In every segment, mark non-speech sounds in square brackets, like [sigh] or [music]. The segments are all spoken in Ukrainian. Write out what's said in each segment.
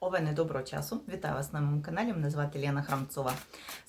Овени, доброго часу! Вітаю вас на моєму каналі. Мене звати Лена Храмцова.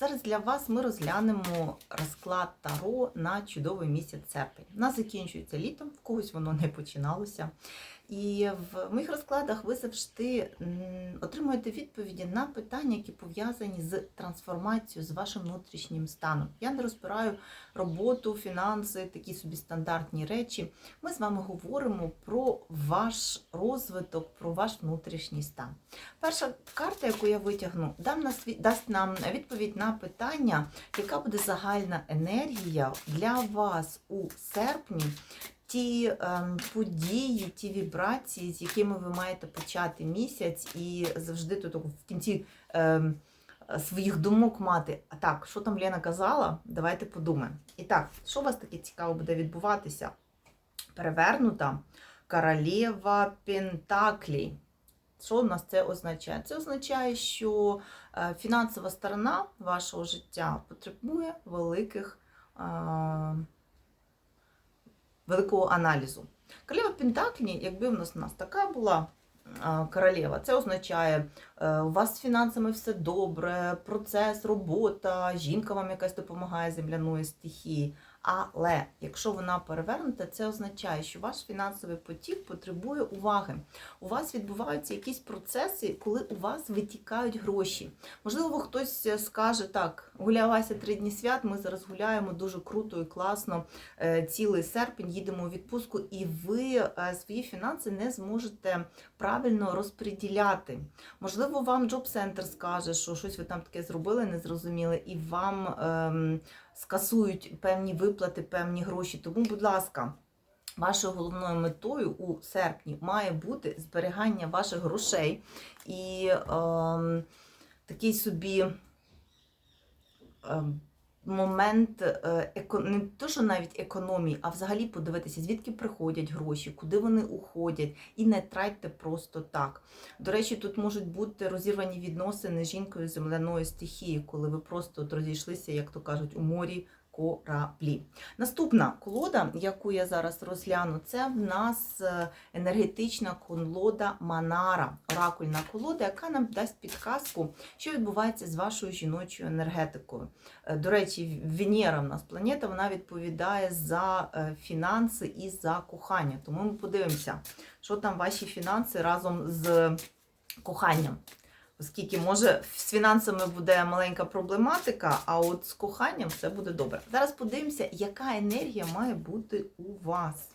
Зараз для вас ми розглянемо розклад Таро на чудовий місяць серпень. У нас закінчується літом, в когось воно не починалося. І в моїх розкладах ви завжди отримуєте відповіді на питання, які пов'язані з трансформацією, з вашим внутрішнім станом. Я не розбираю роботу, фінанси, такі собі стандартні речі. Ми з вами говоримо про ваш розвиток, про ваш внутрішній стан. Перша карта, яку я витягну, дасть нам відповідь на питання, яка буде загальна енергія для вас у серпні. Ті ем, події, ті вібрації, з якими ви маєте почати місяць, і завжди тут в кінці ем, своїх думок мати. А так, що там Лена казала? Давайте подумаємо. І так, що у вас таке цікаво буде відбуватися? Перевернута королева Пентаклі. Що в нас це означає? Це означає, що е, фінансова сторона вашого життя потребує великих, е, великого аналізу. Королева Пентаклі, якби в нас, в нас така була королева, це означає, е, у вас з фінансами все добре, процес, робота, жінка вам якась допомагає земляної стихії. Але якщо вона перевернута, це означає, що ваш фінансовий потік потребує уваги. У вас відбуваються якісь процеси, коли у вас витікають гроші. Можливо, хтось скаже так: гулявайся три дні свят. Ми зараз гуляємо дуже круто і класно. е, Цілий серпень їдемо у відпустку, і ви е, свої фінанси не зможете правильно розподіляти. Можливо, вам джоб-центр скаже, що щось ви там таке зробили, не зрозуміли, і вам ем, скасують певні виплати, певні гроші. Тому, будь ласка. Вашою головною метою у серпні має бути зберігання ваших грошей і ем, такий собі ем, момент е, не то, що навіть економії, а взагалі подивитися, звідки приходять гроші, куди вони уходять, і не тратьте просто так. До речі, тут можуть бути розірвані відносини з жінкою земляної стихії, коли ви просто розійшлися, як то кажуть, у морі кораблі. Наступна колода, яку я зараз розгляну, це в нас е, енергетична колода Манара, оракульна колода, яка нам дасть підказку, що відбувається з вашою жіночою енергетикою. Е, До речі, Венера в нас планета, вона відповідає за е, фінанси і за кохання. Тому ми подивимося, що там ваші фінанси разом з коханням. Оскільки, може, з фінансами буде маленька проблематика, а от з коханням все буде добре. Зараз подивимося, яка енергія має бути у вас.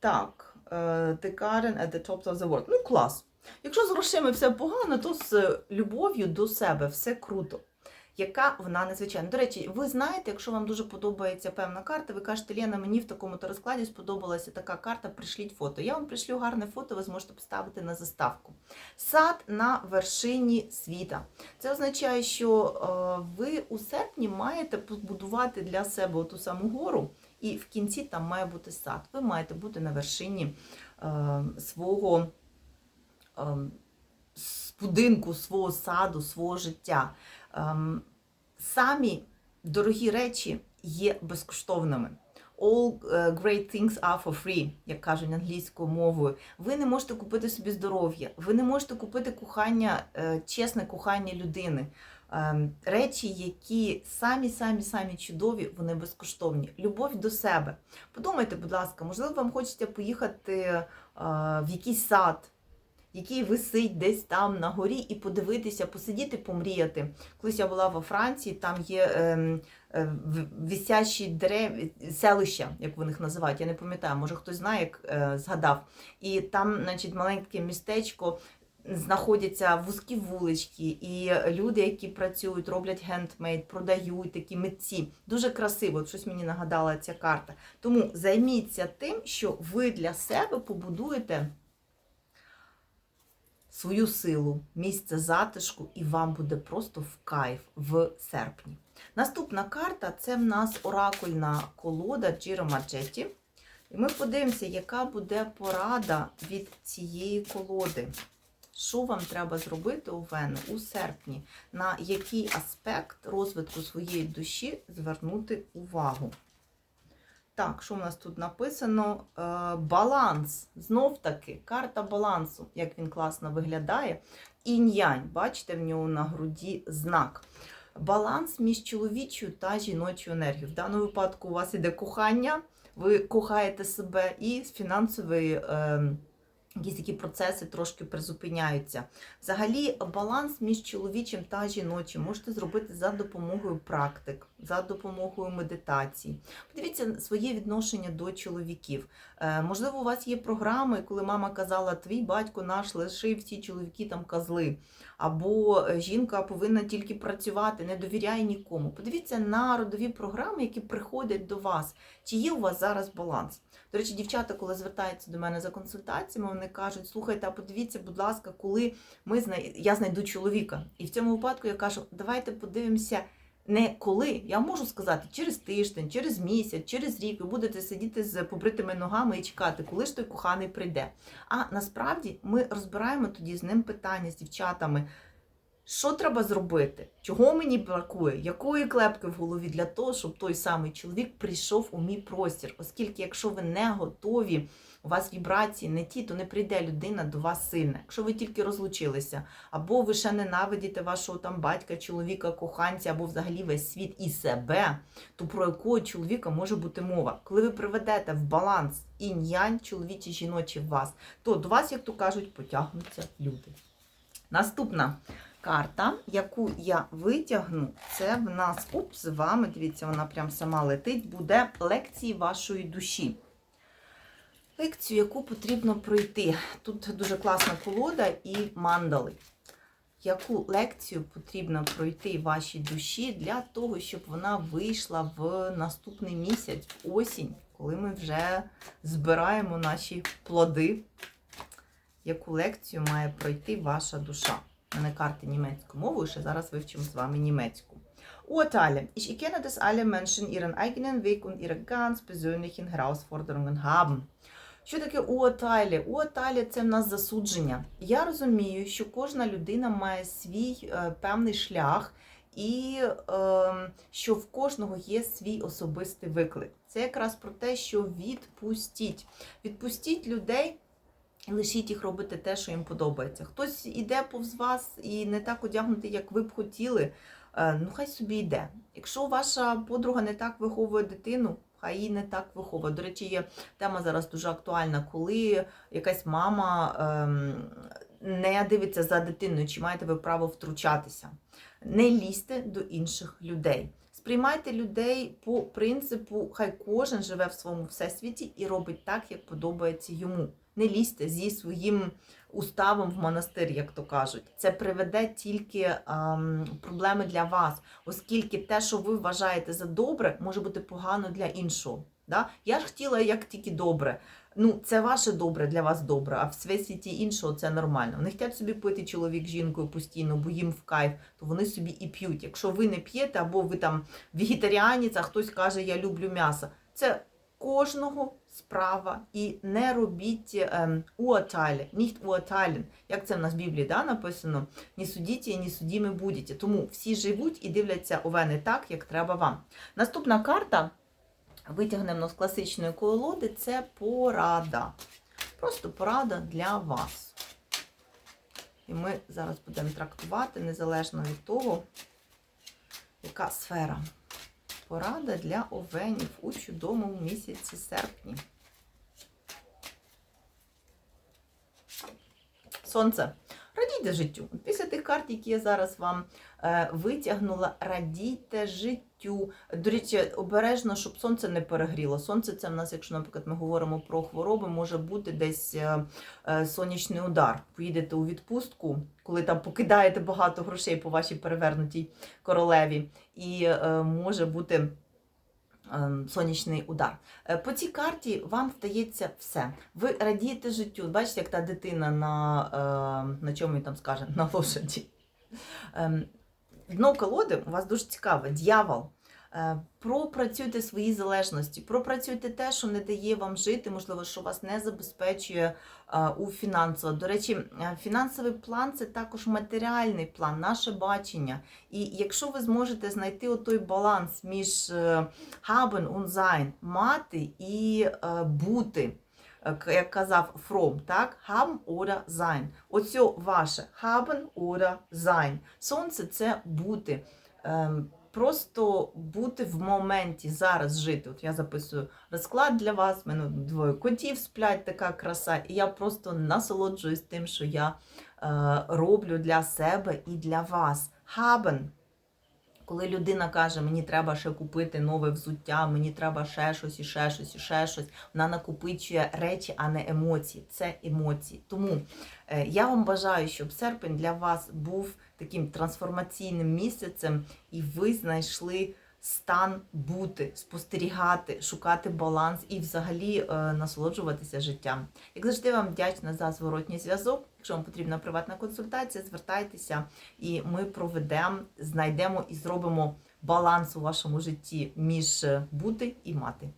Так, е, The Garden at the top of the world. Ну, клас. Якщо з грошима все погано, то з любов'ю до себе все круто. Яка вона незвичайна. До речі, ви знаєте, якщо вам дуже подобається певна карта, ви кажете, Лена, мені в такому-то розкладі сподобалася така карта, пришліть фото. Я вам пришлю гарне фото, ви зможете поставити на заставку. Сад на вершині світа. Це означає, що е, ви у серпні маєте побудувати для себе ту саму гору, і в кінці там має бути сад. Ви маєте бути на вершині е, свого е, будинку, свого саду, свого життя. Самі дорогі речі є безкоштовними. All е, great things are for free, як кажуть англійською мовою. Ви не можете купити собі здоров'я, ви не можете купити кохання, е, чесне кохання людини. Ем, Речі, які самі, самі, самі чудові, вони безкоштовні. Любов до себе. Подумайте, будь ласка, можливо, вам хочеться поїхати е, в якийсь сад, який висить десь там на горі, і подивитися, посидіти, помріяти. Колись я була во Франції, там є ем, е, висячі дерев, селища, як вони їх називають, я не пам'ятаю, може хтось знає, як е, згадав. І там, значить, маленьке містечко. Знаходяться вузькі вулички, і люди, які працюють, роблять гендмейд, продають такі митці. Дуже красиво, щось мені нагадала ця карта. Тому займіться тим, що ви для себе побудуєте свою силу, місце затишку, і вам буде просто в кайф в серпні. Наступна карта це в нас оракульна колода Джіро Маджеті. І ми подивимося, яка буде порада від цієї колоди. Що вам треба зробити у Вени у серпні, на який аспект розвитку своєї душі звернути увагу? Так, що в нас тут написано? Е, баланс. Знов таки, карта балансу, як він класно виглядає. Інь-янь, бачите, в нього на груді знак. Баланс між чоловічою та жіночою енергією. В даному випадку у вас іде кохання, ви кохаєте себе, і фінансовий. Е, Якісь такі процеси трошки призупиняються. Взагалі, баланс між чоловічим та жіночим можете зробити за допомогою практик, за допомогою медитації. Подивіться своє відношення до чоловіків. Е, можливо, у вас є програми, коли мама казала, твій батько наш лишив всі чоловіки там козли. Або е, жінка повинна тільки працювати, не довіряє нікому. Подивіться на родові програми, які приходять до вас. Чи є у вас зараз баланс? До речі, дівчата, коли звертаються до мене за консультаціями, вони кажуть: слухайте, а подивіться, будь ласка, коли ми знай... я знайду чоловіка. І в цьому випадку я кажу, давайте подивимося. Не коли, я можу сказати, через тиждень, через місяць, через рік ви будете сидіти з побритими ногами і чекати, коли ж той коханий прийде. А насправді ми розбираємо тоді з ним питання з дівчатами. Що треба зробити? Чого мені бракує? Якої клепки в голові для того, щоб той самий чоловік прийшов у мій простір? Оскільки, якщо ви не готові, у вас вібрації не ті, то не прийде людина до вас сильна. Якщо ви тільки розлучилися, або ви ще ненавидите вашого там батька, чоловіка, коханця, або взагалі весь світ і себе, то про якого чоловіка може бути мова? Коли ви приведете в баланс інь-янь, чоловічі, жіночі в вас, то до вас, як то кажуть, потягнуться люди. Наступна карта, яку я витягну, це в нас, уп, з вами, дивіться, вона прям сама летить, буде лекції вашої душі. Лекцію, яку потрібно пройти. Тут дуже класна колода і мандали. Яку лекцію потрібно пройти вашій душі для того, щоб вона вийшла в наступний місяць, в осінь, коли ми вже збираємо наші плоди? Яку лекцію має пройти ваша душа? Мене карти німецькою мовою, ще зараз вивчимо з вами німецьку. Urteile. Ich erkenne, dass alle Menschen ihren eigenen Weg und ihre ganz persönlichen Herausforderungen haben. Що таке уотайлі? Уотайлі – це в нас засудження. Я розумію, що кожна людина має свій е, певний шлях, і е, що в кожного є свій особистий виклик. Це якраз про те, що відпустіть. Відпустіть людей. Лишіть їх робити те, що їм подобається. Хтось іде повз вас і не так одягнутий, як ви б хотіли. е, Ну, хай собі йде. Якщо ваша подруга не так виховує дитину, хай її не так виховує. До речі, є тема зараз дуже актуальна, коли якась мама ем, не дивиться за дитиною, чи маєте ви право втручатися. Не лізьте до інших людей. Сприймайте людей по принципу, хай кожен живе в своєму всесвіті і робить так, як подобається йому. Не лізьте зі своїм уставом в монастир, як то кажуть. Це приведе тільки ем, проблеми для вас, оскільки те, що ви вважаєте за добре, може бути погано для іншого. Да? Я ж хотіла як тільки добре. Ну, це ваше добре для вас добре, а в світі іншого це нормально. Вони хочуть собі пити чоловік жінкою постійно, бо їм в кайф, то вони собі і п'ють. Якщо ви не п'єте, або ви там вегетаріанець, а хтось каже, я люблю м'ясо. Це кожного справа і не робіть ем, уаталі, nicht urteilen. Як це в нас в Біблії да, написано? Ні судіть, ні судіми будете. Тому всі живуть і дивляться овени так, як треба вам. Наступна карта, витягнемо з класичної колоди, це порада. Просто порада для вас. І ми зараз будемо трактувати незалежно від того, яка сфера. Порада для овенів у чудовому місяці серпні. Сонце. Радійте життю. Після тих карт, які я зараз вам е, витягнула, радійте життю. До речі, обережно, щоб сонце не перегріло. Сонце це в нас, якщо, наприклад, ми говоримо про хвороби, може бути десь е, е, сонячний удар. Поїдете у відпустку, коли там покидаєте багато грошей по вашій перевернутій королеві, і може бути. Ем, Сонячний удар. Е, По цій карті вам вдається все. Ви радієте життю. Бачите, як та дитина на, е, на чому там скаже, [laughs] на лошаді. Ем, Дно колоди у вас дуже цікаве. Д'явол. Е, Пропрацюйте свої залежності, пропрацюйте те, що не дає вам жити, можливо, що вас не забезпечує е, у фінансово. До речі, е, фінансовий план це також матеріальний план, наше бачення. І якщо ви зможете знайти отой баланс між haben und sein, мати і бути. Як казав Фром, так? Haben oder sein. Оцю ваше haben oder sein. Сонце це бути. Просто бути в моменті, зараз жити. От я записую розклад для вас, в мене двоє котів сплять, така краса, і я просто насолоджуюсь тим, що я е, роблю для себе і для вас. Haben. Коли людина каже, мені треба ще купити нове взуття, мені треба ще щось, і ще щось, і ще щось, вона накопичує речі, а не емоції. Це емоції. Тому е, я вам бажаю, щоб серпень для вас був таким трансформаційним місяцем, і ви знайшли стан бути, спостерігати, шукати баланс і взагалі е, насолоджуватися життям. Як завжди, вам вдячна за зворотній зв'язок. Якщо вам потрібна приватна консультація, звертайтеся, і ми проведемо, знайдемо і зробимо баланс у вашому житті між е, бути і мати.